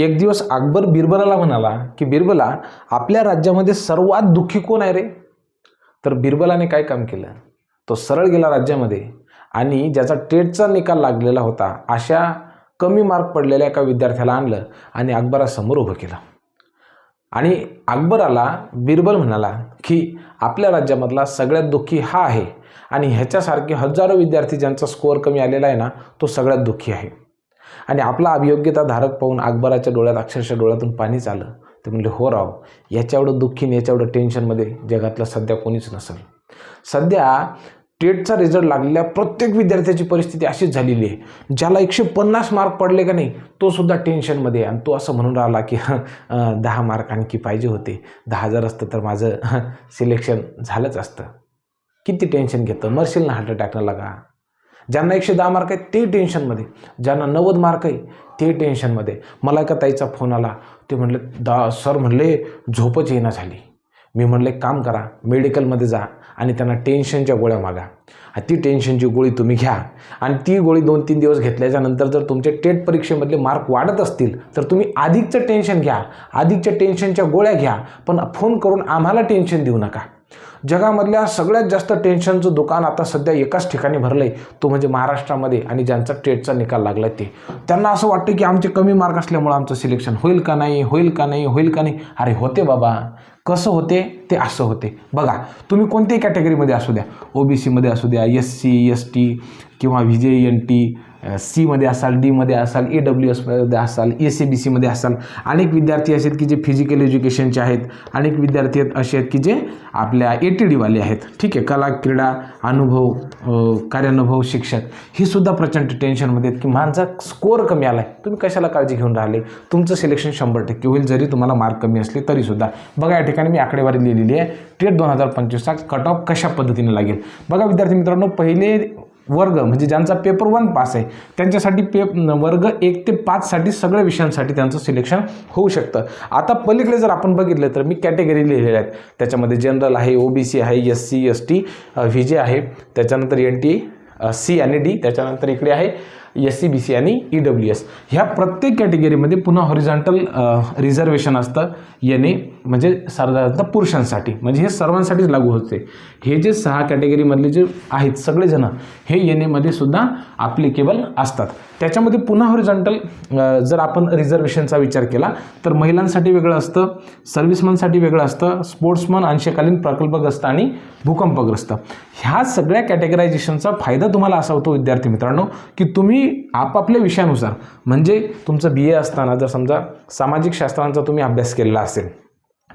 एक दिवस अकबर बिरबलाला म्हणाला की बिरबला आपल्या राज्यामध्ये सर्वात दुःखी कोण आहे रे? तर बिरबलाने काय काम केलं? तो सरळ गेला राज्यामध्ये आणि ज्याचा टेटचा निकाल लागलेला होता अशा कमी मार्क पडलेल्या एका विद्यार्थ्याला आणलं आणि अकबरासमोर उभं केलं. आणि अकबराला बिरबल म्हणाला की आपल्या राज्यामधला सगळ्यात दुःखी हा आहे आणि ह्याच्यासारखे हजारो विद्यार्थी ज्यांचा स्कोअर कमी आलेला आहे ना तो सगळ्यात दुःखी आहे. आणि आपला अभियोग्यता धारक पाहून अकबराच्या डोळ्यात अक्षरशः डोळ्यातून पाणीच आलं ते म्हणले हो राव याच्या एवढं दुःखी याच्या एवढं टेन्शनमध्ये जगातलं सध्या कोणीच नसेल. सध्या टेटचा रिझल्ट लागलेल्या प्रत्येक विद्यार्थ्याची परिस्थिती अशीच झालेली आहे. ज्याला एकशे पन्नास मार्क पडले का नाही तो सुद्धा टेन्शनमध्ये आहे. आणि तो असं म्हणून राहिला की दहा मार्क आणखी पाहिजे होते. दहा हजार असतं तर माझं सिलेक्शन झालंच असतं. किती टेन्शन घेतं? मरशील ना हार्ट अटॅकनं लागा. ज्यांना एकशे दहा मार्क आहेत ते टेन्शनमध्ये ज्यांना नव्वद मार्क आहे ते टेन्शनमध्ये मला एका ताईचा फोन आला. ते म्हणले दा सर म्हणले झोपच येणं झाली. मी म्हणले काम करा मेडिकलमध्ये जा आणि त्यांना टेन्शनच्या गोळ्या मागा. ती टेन्शनची गोळी तुम्ही घ्या. आणि ती गोळी दोन तीन दिवस घेतल्याच्या नंतर जर तुमचे टेट परीक्षेमधले मार्क वाढत असतील तर तुम्ही अधिकचं टेन्शन घ्या. अधिकच्या टेन्शनच्या गोळ्या घ्या. पण फोन करून आम्हाला टेन्शन देऊ नका. जगामधल्या सगळ्यात जास्त टेन्शनचं दुकान आता सध्या एकाच ठिकाणी भरलं आहे तो म्हणजे महाराष्ट्रामध्ये आणि ज्यांचा टेटचा निकाल लागला ते. त्यांना असं वाटतं की आमचे कमी मार्क असल्यामुळं आमचं सिलेक्शन होईल का नाही होईल का नाही होईल का नाही? अरे होते बाबा. कसं होते? ते असं होते. बघा तुम्ही कोणत्याही कॅटेगरीमध्ये असू द्या. ओ बी सीमध्ये असू द्या एस सी एस टी किंवा व्ही जे एन टी सीमध्ये असाल डीमध्ये असाल ए डब्ल्यू एसमध्ये असाल ए सी बी सीमध्ये असाल अनेक विद्यार्थी असे आहेत की जे फिजिकल एज्युकेशनचे आहेत अनेक विद्यार्थी आहेत असे आहेत की जे आपल्या ए टी डीवाले आहेत. ठीक आहे कला क्रीडा अनुभव कार्यानुभव शिक्षक हे सुद्धा प्रचंड टेन्शनमध्ये आहेत की माझा स्कोअर कमी आला आहे तुम्ही कशाला काळजी घेऊन राहिले? तुमचं सिलेक्शन शंभर टक्के होईल. जरी तुम्हाला मार्क कमी असले तरीसुद्धा बघा या ठिकाणी मी आकडेवारी लिहिलेली आहे. टेट दोन हजार पंचवीसचा कट ऑफ कशा पद्धतीने लागेल? बघा विद्यार्थी मित्रांनो पहिले वर्ग म्हणजे ज्यांचा पेपर वन पास आहे त्यांच्यासाठी पे वर्ग एक ते पाचसाठी सगळ्या विषयांसाठी त्यांचं सिलेक्शन होऊ शकतं. आता पलीकडे जर आपण बघितलं तर मी कॅटेगरी लिहिलेल्या आहेत. त्याच्यामध्ये जनरल आहे ओ बी सी आहे S C S T V J आहे. त्याच्यानंतर एन टी सी आणि डी त्याच्यानंतर इकडे आहे एस सी बी सी आणि ई डब्ल्यू एस ह्या प्रत्येक कॅटेगरीमध्ये पुन्हा हॉरिझॉन्टल रिझर्वेशन असतं. याने म्हणजे साधारणतः पुरुषांसाठी. म्हणजे हे सर्वांसाठीच लागू होते. हे जे सहा कॅटेगरीमधले जे आहेत सगळेजण हे एन एमध्ये सुद्धा ॲप्लिकेबल असतात. त्याच्यामध्ये पुन्हा हॉरिझॉन्टल जर आपण रिझर्वेशनचा विचार केला तर महिलांसाठी वेगळं असतं सर्व्हिसमनसाठी वेगळं असतं स्पोर्ट्समन अंशकालीन प्रकल्पग्रस्त आणि भूकंपग्रस्त. ह्या सगळ्या कॅटेगरायझेशनचा फायदा तुम्हाला असा होतो विद्यार्थी मित्रांनो की तुम्ही आपापल्या विषयानुसार. म्हणजे तुमचं बी ए असताना जर समजा सामाजिक शास्त्रांचा तुम्ही अभ्यास केलेला असेल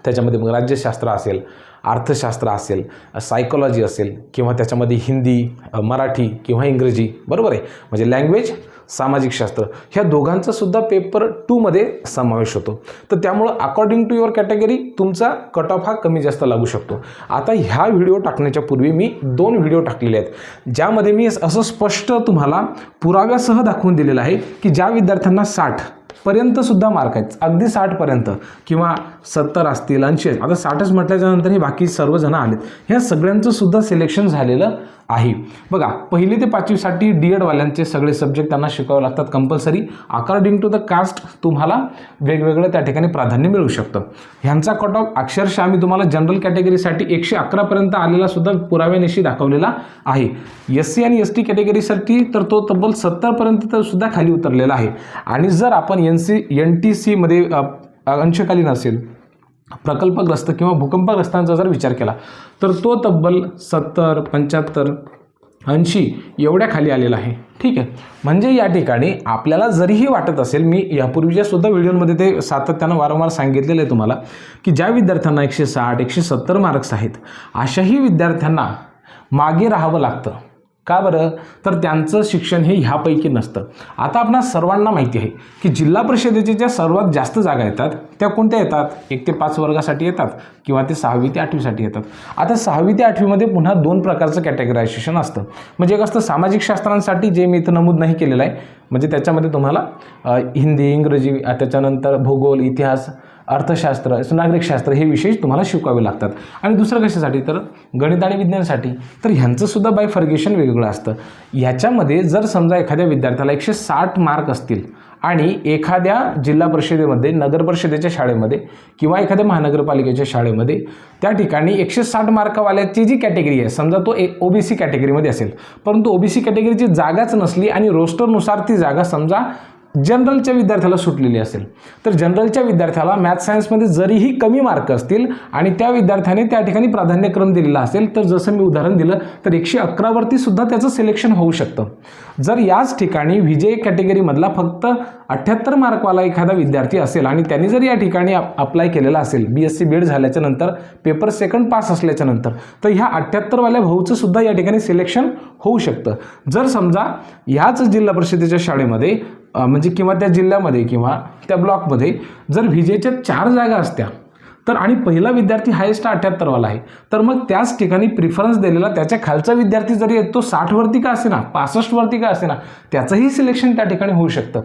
त्याच्यामध्ये मग राज्यशास्त्र असेल अर्थशास्त्र असेल सायकोलॉजी असेल किंवा त्याच्यामध्ये हिंदी मराठी किंवा इंग्रजी बरोबर आहे? म्हणजे लँग्वेज सामाजिक शास्त्र ह्या दोघांचा सुद्धा पेपर टूमध्ये समावेश होतो. तर त्यामुळं अकॉर्डिंग टू युअर कॅटेगरी तुमचा कट ऑफ हा कमी जास्त लागू शकतो. आता ह्या व्हिडिओ टाकण्याच्या पूर्वी मी दोन व्हिडिओ टाकलेले आहेत. ज्यामध्ये मी असं स्पष्ट तुम्हाला पुराव्यासह दाखवून दिलेलं आहे की ज्या विद्यार्थ्यांना साठ पर्यंत सुद्धा मार्क आहेत. अगदी साठपर्यंत किंवा सत्तर असतील ऐंशी आता साठच म्हटल्याच्यानंतर हे बाकी सर्वजण आलेत. ह्या सगळ्यांचं सुद्धा सिलेक्शन झालेलं आहे. बघा पहिली ते पाचवीसाठी डी एडवाल्यांचे सगळे सब्जेक्ट त्यांना शिकावे लागतात compulsory according to the caste तुम्हाला वेगवेगळं त्या ठिकाणी प्राधान्य मिळू शकतं. ह्यांचा कट ऑफ अक्षरशः आम्ही तुम्हाला जनरल कॅटेगरीसाठी एकशे अकरापर्यंत आलेला सुद्धा पुराव्यानिशी दाखवलेला आहे. एस सी आणि एस टी कॅटेगरीसाठी तर तो तब्बल सत्तरपर्यंत तर सुद्धा खाली उतरलेला आहे. आणि जर आपण एन सी एन टी सीमध्ये अंशकालीन असेल प्रकल्पग्रस्त किंवा भूकंपग्रस्तांचा जर विचार केला तर तो तब्बल सत्तर पंच्याहत्तर ऐंशी एवढ्या खाली आलेला आहे. ठीक आहे? म्हणजे या ठिकाणी आपल्याला जरीही वाटत असेल मी यापूर्वीच्या सुद्धा व्हिडिओमध्ये ते सातत्यानं वारंवार सांगितलेलं आहे तुम्हाला की ज्या विद्यार्थ्यांना एकशे साठ एकशे सत्तर मार्क्स आहेत अशाही विद्यार्थ्यांना मागे राहावं लागतं. का बरं? तर त्यांचं शिक्षण हे ह्यापैकी नसतं. आता आपणा सर्वांना माहिती आहे की जिल्हा परिषदेच्या ज्या सर्वात जास्त जागा येतात त्या कोणत्या येतात? एक ते पाच वर्गासाठी येतात किंवा ते सहावी ते आठवीसाठी येतात. आता सहावी ते आठवीमध्ये पुन्हा दोन प्रकारचं कॅटेगरायझेशन असतं. म्हणजे एक असतं सामाजिक शास्त्रांसाठी जे मी इथं नमूद नाही केलेलं आहे. म्हणजे त्याच्यामध्ये तुम्हाला हिंदी इंग्रजी त्याच्यानंतर भूगोल इतिहास अर्थशास्त्र नागरिकशास्त्र हे विषय तुम्हाला शिकवावे लागतात. आणि दुसरं कशासाठी? तर गणित आणि विज्ञानासाठी. तर ह्यांचंसुद्धा बायफर्गेशन वेगवेगळं असतं. ह्याच्यामध्ये जर समजा एखाद्या विद्यार्थ्याला एकशे साठ मार्क असतील आणि एखाद्या जिल्हा परिषदेमध्ये नगर परिषदेच्या शाळेमध्ये किंवा एखाद्या महानगरपालिकेच्या शाळेमध्ये त्या ठिकाणी एकशे साठ मार्कवाल्याची जी कॅटेगरी आहे समजा तो एक ओबीसी कॅटेगरीमध्ये असेल. परंतु ओबीसी कॅटेगरीची जागाच नसली आणि रोस्टरनुसार ती जागा समजा जनरलच्या विद्यार्थ्याला सुटलेली असेल. तर जनरलच्या विद्यार्थ्याला मॅथ सायन्समध्ये जरीही कमी मार्क असतील आणि त्या विद्यार्थ्याने त्या ठिकाणी प्राधान्यक्रम दिलेला असेल तर जसं मी उदाहरण दिलं तर एकशे अकरावरती सुद्धा त्याचं सिलेक्शन होऊ शकतं. जर याच ठिकाणी विजय कॅटेगरीमधला फक्त अठ्ठ्याहत्तर मार्कवाला एखादा विद्यार्थी असेल आणि त्यांनी जर या ठिकाणी अप्लाय केलेला असेल बी एस सी बीड झाल्याच्यानंतर पेपर सेकंड पास असल्याच्या नंतर तर ह्या अठ्ठ्याहत्तरवाल्या भाऊचं सुद्धा या ठिकाणी सिलेक्शन होऊ शकतं. जर समजा ह्याच जिल्हा परिषदेच्या शाळेमध्ये म्हणजे किंवा त्या जिल्ह्यामध्ये किंवा त्या ब्लॉकमध्ये जर विजेच्या चार जागा असत्या तर आणि पहिला विद्यार्थी हायेस्ट अठ्ठ्याहत्तरवाला आहे. तर मग त्याच ठिकाणी प्रिफरन्स दिलेला त्याच्या खालचा विद्यार्थी जरी आहे तो साठवरती का असेना पासष्टवरती का असेना त्याचंही सिलेक्शन त्या ठिकाणी होऊ शकतं.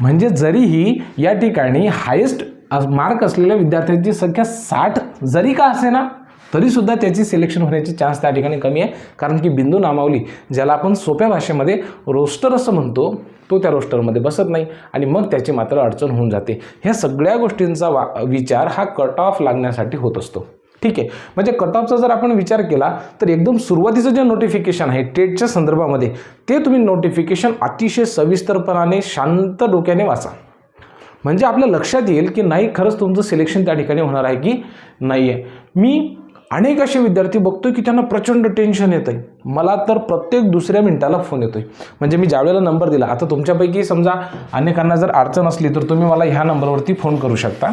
म्हणजे जरीही या ठिकाणी हायेस्ट मार्क असलेल्या विद्यार्थ्यांची संख्या साठ जरी का असेना तरीसुद्धा त्याची सिलेक्शन होण्याचे चान्स त्या ठिकाणी कमी आहे. कारण की बिंदू नामावली ज्याला आपण सोप्या भाषेमध्ये रोस्टर असं म्हणतो तो त्या रोस्टरमध्ये बसत नाही आणि मग त्याची मात्र अडचण होऊन जाते. ह्या सगळ्या गोष्टींचा वा विचार हा कट ऑफ लागण्यासाठी होत असतो. ठीक आहे? म्हणजे कट ऑफचा जर आपण विचार केला तर एकदम सुरुवातीचं जे नोटिफिकेशन आहे टेटच्या संदर्भामध्ये ते तुम्ही नोटिफिकेशन अतिशय सविस्तरपणाने शांत डोक्याने वाचा. म्हणजे आपल्या लक्षात येईल की नाही खरंच तुमचं सिलेक्शन त्या ठिकाणी होणार आहे की नाही आहे मी अनेक असे विद्यार्थी बघतोय की त्यांना प्रचंड टेन्शन येतं आहे मला तर प्रत्येक दुसऱ्या मिनिटाला फोन येतोय. म्हणजे मी ज्यावेळेला नंबर दिला आता तुमच्यापैकी समजा अनेकांना जर अडचण असली तर तुम्ही मला ह्या नंबरवरती फोन करू शकता.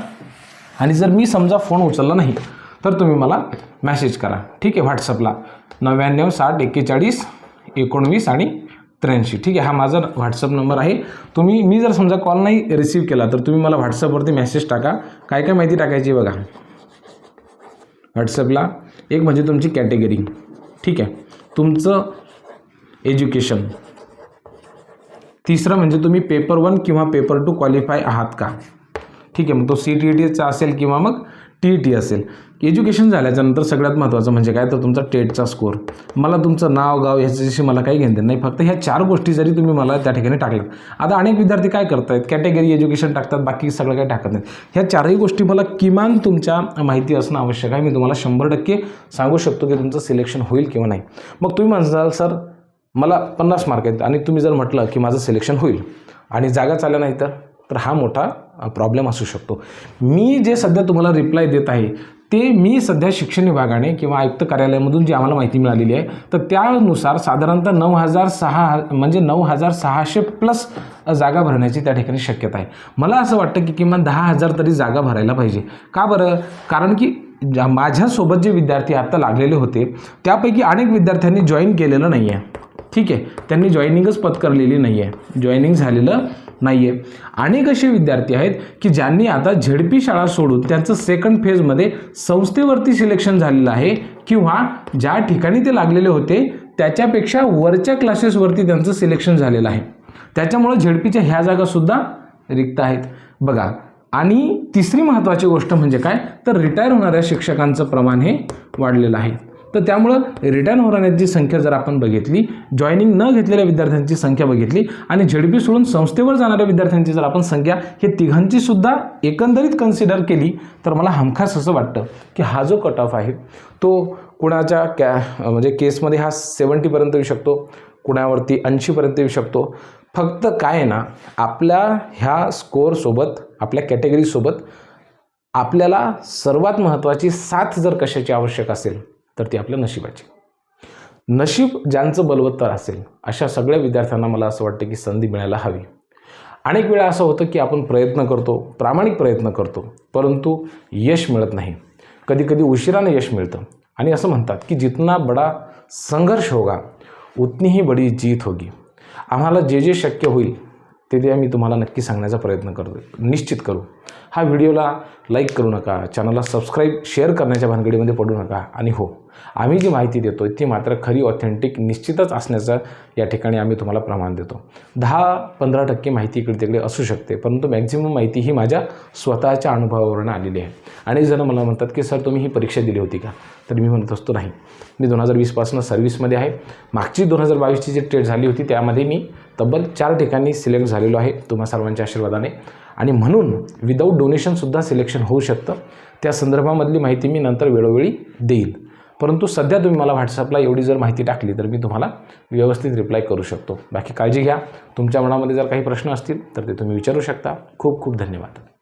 आणि जर मी समजा फोन उचलला नाही तर तुम्ही मला मॅसेज करा. ठीक आहे व्हॉट्सअपला नव्याण्णव साठ एक्केचाळीस एकोणवीस आणि त्र्याऐंशी. ठीक आहे हा माझा व्हॉट्सअप नंबर आहे. तुम्ही मी जर समजा कॉल नाही रिसीव केला तर तुम्ही मला व्हॉट्सअपवरती मेसेज टाका. काय काय माहिती टाकायची बघा. व्हॉट्सअपला. एक म्हणजे तुमची कॅटेगरी. ठीक आहे? तुमचं एज्युकेशन. तिसरं म्हणजे तुम्ही पेपर वन किंवा पेपर टू क्वालिफाय आहात का? ठीक आहे मग तो सी टी ई टीचा असेल किंवा मग टी ई टी असेल. एज्युकेशन झाल्याच्यानंतर सगळ्यात महत्त्वाचं म्हणजे काय? तर तुमचा टेटचा स्कोर. मला तुमचं नाव गाव ह्याच्याशी मला काही घेणं नाही. फक्त ह्या चार गोष्टी जरी तुम्ही मला त्या ठिकाणी टाकल्यात. आता अनेक विद्यार्थी काय करतात कॅटेगरी एज्युकेशन टाकतात बाकी सगळं काही टाकत नाहीत. ह्या चारही गोष्टी मला किमान तुमच्या माहिती असणं आवश्यक आहे. मी तुम्हाला शंभर टक्के सांगू शकतो की तुमचं सिलेक्शन होईल किंवा नाही. मग तुम्ही म्हणसाल सर मला पन्नास मार्क आहेत आणि तुम्ही जर म्हटलं की माझं सिलेक्शन होईल आणि जागा चालल्या नाही तर तर हा मोठा प्रॉब्लेम असू शकतो. मी जे सध्या तुम्हाला रिप्लाय देत आहे ते मी सध्या शिक्षण विभागाने किंवा आयुक्त कार्यालयामधून जी आम्हाला माहिती मिळालेली आहे तर त्यानुसार साधारणतः नऊ हजार सहा म्हणजे नऊ हजार सहाशे प्लस जागा भरण्याची त्या ठिकाणी शक्यता आहे. मला असं वाटतं की किमान दहा हजार तरी जागा भरायला पाहिजे. का बरं? कारण की ज्या माझ्यासोबत जे विद्यार्थी आत्ता लागलेले होते त्यापैकी अनेक विद्यार्थ्यांनी जॉईन केलेलं नाही आहे ठीक आहे. त्यांनी जॉईनिंगच पत्करलेली नाही आहे जॉईनिंग झालेलं नाही आहे अनेक असे विद्यार्थी आहेत की ज्यांनी आता झेडपी शाळा सोडून त्यांचं सेकंड फेजमध्ये संस्थेवरती सिलेक्शन झालेलं आहे किंवा ज्या ठिकाणी ते लागलेले होते त्याच्यापेक्षा वरच्या क्लासेसवरती त्यांचं सिलेक्शन झालेलं आहे. त्याच्यामुळं झेडपीच्या ह्या जागासुद्धा रिक्त आहेत. बघा आणि तिसरी महत्त्वाची गोष्ट म्हणजे काय? तर रिटायर होणाऱ्या शिक्षकांचं प्रमाण हे वाढलेलं आहे. तर त्यामुळं रिटर्न होणाऱ्यांची संख्या जर आपण बघितली जॉईनिंग न घेतलेल्या विद्यार्थ्यांची संख्या बघितली आणि झेडपी सोडून संस्थेवर जाणाऱ्या विद्यार्थ्यांची जर आपण संख्या हे तिघांची सुद्धा एकंदरीत कन्सिडर केली तर मला हमखास असं वाटतं की हा जो कट ऑफ आहे तो कुणाच्या कॅ म्हणजे केसमध्ये हा सेवन्टीपर्यंत येऊ शकतो कुणावरती ऐंशीपर्यंत येऊ शकतो. फक्त काय आहे ना आपल्या ह्या स्कोअरसोबत आपल्या कॅटेगरीसोबत आपल्याला सर्वात महत्त्वाची साथ जर कशाची आवश्यक असेल तर ती आपल्या नशिबाची. नशीब ज्यांचं बलवत्तर असेल अशा सगळ्या विद्यार्थ्यांना मला असं वाटतं की संधी मिळायला हवी. अनेक वेळा असं होतं की आपण प्रयत्न करतो प्रामाणिक प्रयत्न करतो परंतु यश मिळत नाही. कधीकधी उशिरानं यश मिळतं. आणि असं म्हणतात की जितना बडा संघर्ष होगा उतनी ही बडी जीत होगी. आम्हाला जे जे शक्य होईल ते ते मी तुम्हाला नक्की सांगण्याचा प्रयत्न करतो निश्चित करू. हा व्हिडिओला लाईक करू नका. चॅनलला सबस्क्राईब शेअर करण्याच्या भानगडीमध्ये पडू नका. आणि हो आम्ही जी माहिती देतो ती मात्र खरी ऑथेंटिक निश्चितच असण्याचं या ठिकाणी आम्ही तुम्हाला प्रमाण देतो. दहा पंधरा टक्के माहिती इकडे तिकडे असू शकते परंतु मॅक्झिमम माहिती ही माझ्या स्वतःच्या अनुभवावरून आलेली आहे. आणि जण मला म्हणतात की सर तुम्ही ही परीक्षा दिली होती का? तर मी म्हणत असतो नाही. मी दोन हजार वीसपासून सर्व्हिसमध्ये आहे. मागची दोन हजार बावीसची जी ट्रेड झाली होती त्यामध्ये मी तब्बल चार ठिकाणी सिलेक्ट झालेलो आहे तुम्हा सर्वांच्या आशीर्वादाने. आणि म्हणून विदाऊट डोनेशनसुद्धा सिलेक्शन होऊ शकतं. त्या संदर्भामधली माहिती मी नंतर वेळोवेळी देईल. परंतु सध्या तुम्ही मला व्हॉट्सअपला एवढी जर माहिती टाकली तर मी तुम्हाला व्यवस्थित रिप्लाय करू शकतो. बाकी काळजी घ्या. तुमच्या मनामध्ये जर काही प्रश्न असतील तर ते तुम्ही विचारू शकता. खूप खूप धन्यवाद.